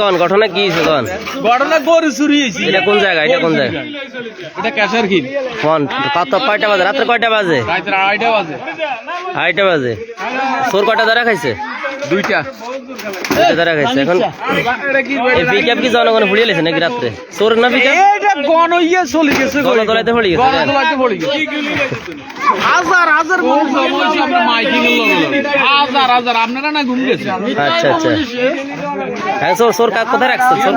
কন ঘটনা কি হয়েছে কোন ঘটনা গরু চুরি হয়েছে। এটা কোন জায়গা? এটা কোন জায়গা? এটা ক্যাশার কি কোন? কত কয়টা বাজে? রাত্রে কয়টা বাজে? রাত্রে আড়াইটা বাজে। আড়াইটা বাজে। চোর কয়টা ধরা খাইছে? দুইটা। দুইটা ধরা খাইছে। এখন এই পিকআপ কি জনগণ ফুড়িয়ে লেছে নাকি রাত্রে? চোর না পিকআপ এটা গণ ইয়ে চলে গেছে গেছে, গেছে। হাজার হাজার মানুষ জমাইছে আমরা মাইকিং এর লগে লগে। হাজার হাজার আপনারা না ঘুম গেছে? আচ্ছা আচ্ছা। হ্যাঁ চোর চোর কাক কোথায় রাখছে? চোর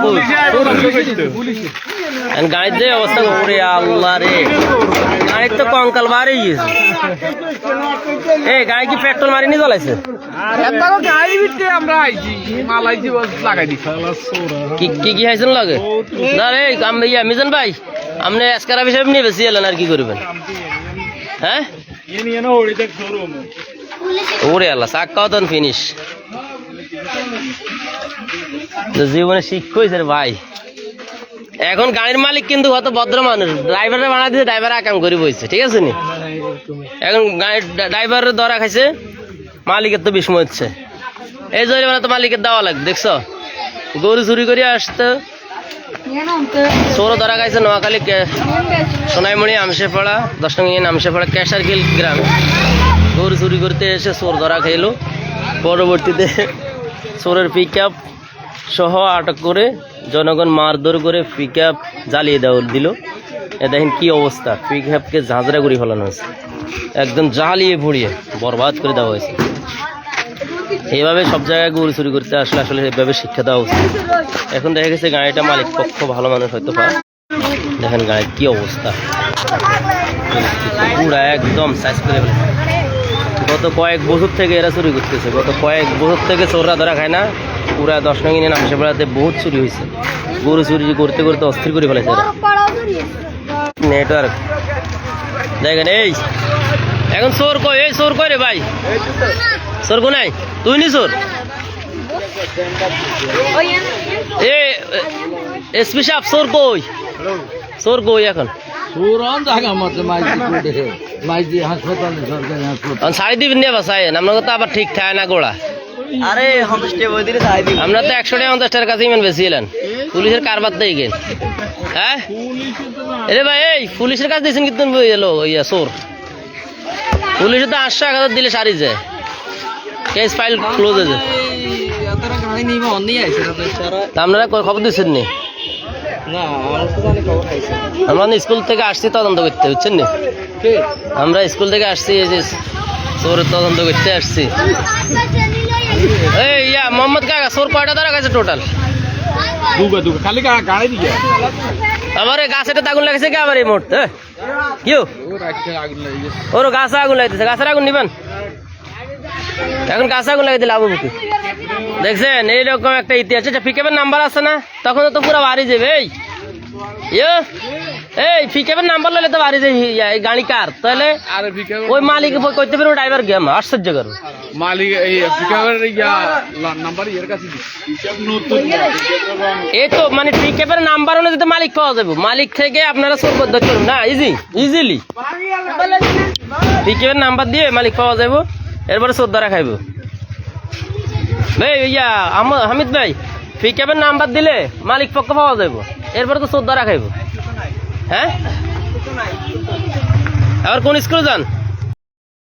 গাড়ির যে অবস্থা ওরে আল্লাহ রে। গাড়ির তো কঙ্কাল বাড়ি গেছে এ গাড়ি কি পেট্রোল মারিনি জ্বলাইছে? কি কি খাইছেন লাগে? না রে আমি মিজান ভাই আপনি এসকারা বিষয় নিয়ে বেশি এলেন আর কি করবেন? হ্যাঁ? ওরে আল্লাহ চাক্কাও তখন ফিনিশ জীবনে হয়েছে রে ভাই। এখন গাড়ির মালিক কিন্তু কত ভদ্র মানুষ। ড্রাইভারে বানা দিতে ড্রাইভার আকাম করে বইছে, ঠিক আছে নি? এখন গাড়ির ড্রাইভারের ধরা খাইছে, মালিকের তো বিস্ময় হচ্ছে। এই জরিমানা তো মালিকের দেওয়া লাগবে, দেখছ? গরু চুরি করে আসতে। চোরও ধরা খাইছে, নোয়াখালী সোনাইমণি আমশেপাড়া দশ নং আমশেপাড়া ক্যাশারকিল গ্রামে। গরু চুরি করতে এসে চোর ধরা খাইলো। পরবর্তীতে চোরের পিক আপ সহ আটক করে জনগণ মারধর করে পিক আপ জ্বালিয়ে দেওয়া দিল। এ দেখেন কি অবস্থা পিক আপকে ঝাঁঝরা করে ফেলানো হয়েছে। একদম জ্বালিয়ে ভুড়িয়ে বরবাদ করে দেওয়া হয়েছে। এইভাবে সব জায়গায় গরু চুরি করতে আসলে আসলে এভাবে শিক্ষা দেওয়া উচিত। এখন দেখা গেছে গাড়িটা মালিক পক্ষ ভালো মানুষ হয়তো পারে দেখেন গাড়ির কি অবস্থা। পুরা একদম সাইজ করে। গত কয়েক বছর থেকে এরা চুরি করতেছে। গত কয়েক বছর থেকে চোররা ধরা খায় না। পুরা দশ নং ইউনিয়ন আমসেপাড়াতে বহুত চুরি হয়েছে। গরু চুরি করতে করতে অস্থির করে ফেলেছে নেটওয়ার্ক দেখেন, এই, এখন চোর কই? এই চোর কই রে ভাই? চোর কোনাই তুই নি চোর? এ, এসপি সাহেব, চোর কই? চোর কই এখন? সুরন জায়গা মতো মাইজি করে মাইজি হাসপাতালে সরকারি হাসপাতাল। দিবেন নিয়ে তো আবার ঠিক খায় না গোড়া। আরে আমরা তো একশো টাকা পঞ্চাশ টাকার কাছে ইমান বেশি এলেন। পুলিশের কারবার দিয়ে গেল হ্যাঁ? এরে ভাই এই পুলিশের কাছে দিয়েছেন কিন্তু এলো ইয়া পুলিশে তো আটশো এক হাজার দিলে সারি যায়। কেস ফাইল ক্লোজ হয়ে যায়। আপনারা খবর দিচ্ছেন না? আমার আমরা স্কুল থেকে আসছি তদন্ত করতে বুঝছেন নি? আমরা স্কুল থেকে আসছি এই যে চোরের তদন্ত করতে আসছি। এই ইয়া মোহাম্মদ কাকা চোর কয়টা ধরা গেছে টোটাল আমার গাছের আগুন লাগেছে কি আবার এই মুহূর্তে? কি ও রাখতে আগুন লেগে গেছে ওর গাছে আগুন লাগতেছে গাছের আগুন নিবেন? এখন গাছে আগুন লাগিয়ে দিলে আবু বুকে। দেখছেন এইরকম একটা ইতিহাস। আচ্ছা পিকেপের নাম্বার আছে না? তখন তো পুরো বাড়ি যাবে এই। এই পিকেপের নাম্বার লইলে তো বাড়ি যাবে গাড়ি কার তাহলে ওই মালিক করতে পারব ড্রাইভার গেম আশ্চর্য করব মালিক এই পিকাপের নাম্বার এর কাছে দিছি পিকাপ নতুন এই তো মানে পিকেপের নাম্বার অনুযায়ী তো মালিক পাওয়া যাবে। মালিক থেকে আপনারা করুন না ইজি ইজিলি পিকেপের নাম্বার দিয়ে মালিক পাওয়া যাবে। এরপরে চোর দ্বারা খাইব। ভাই ইয়া হামিদ ভাই পিকেপের নাম্বার দিলে মালিক পক্ষ পাওয়া যাবে এরপরে তো চোর দ্বারা খাইব। হ্যাঁ? আবার কোন স্কুলে যান?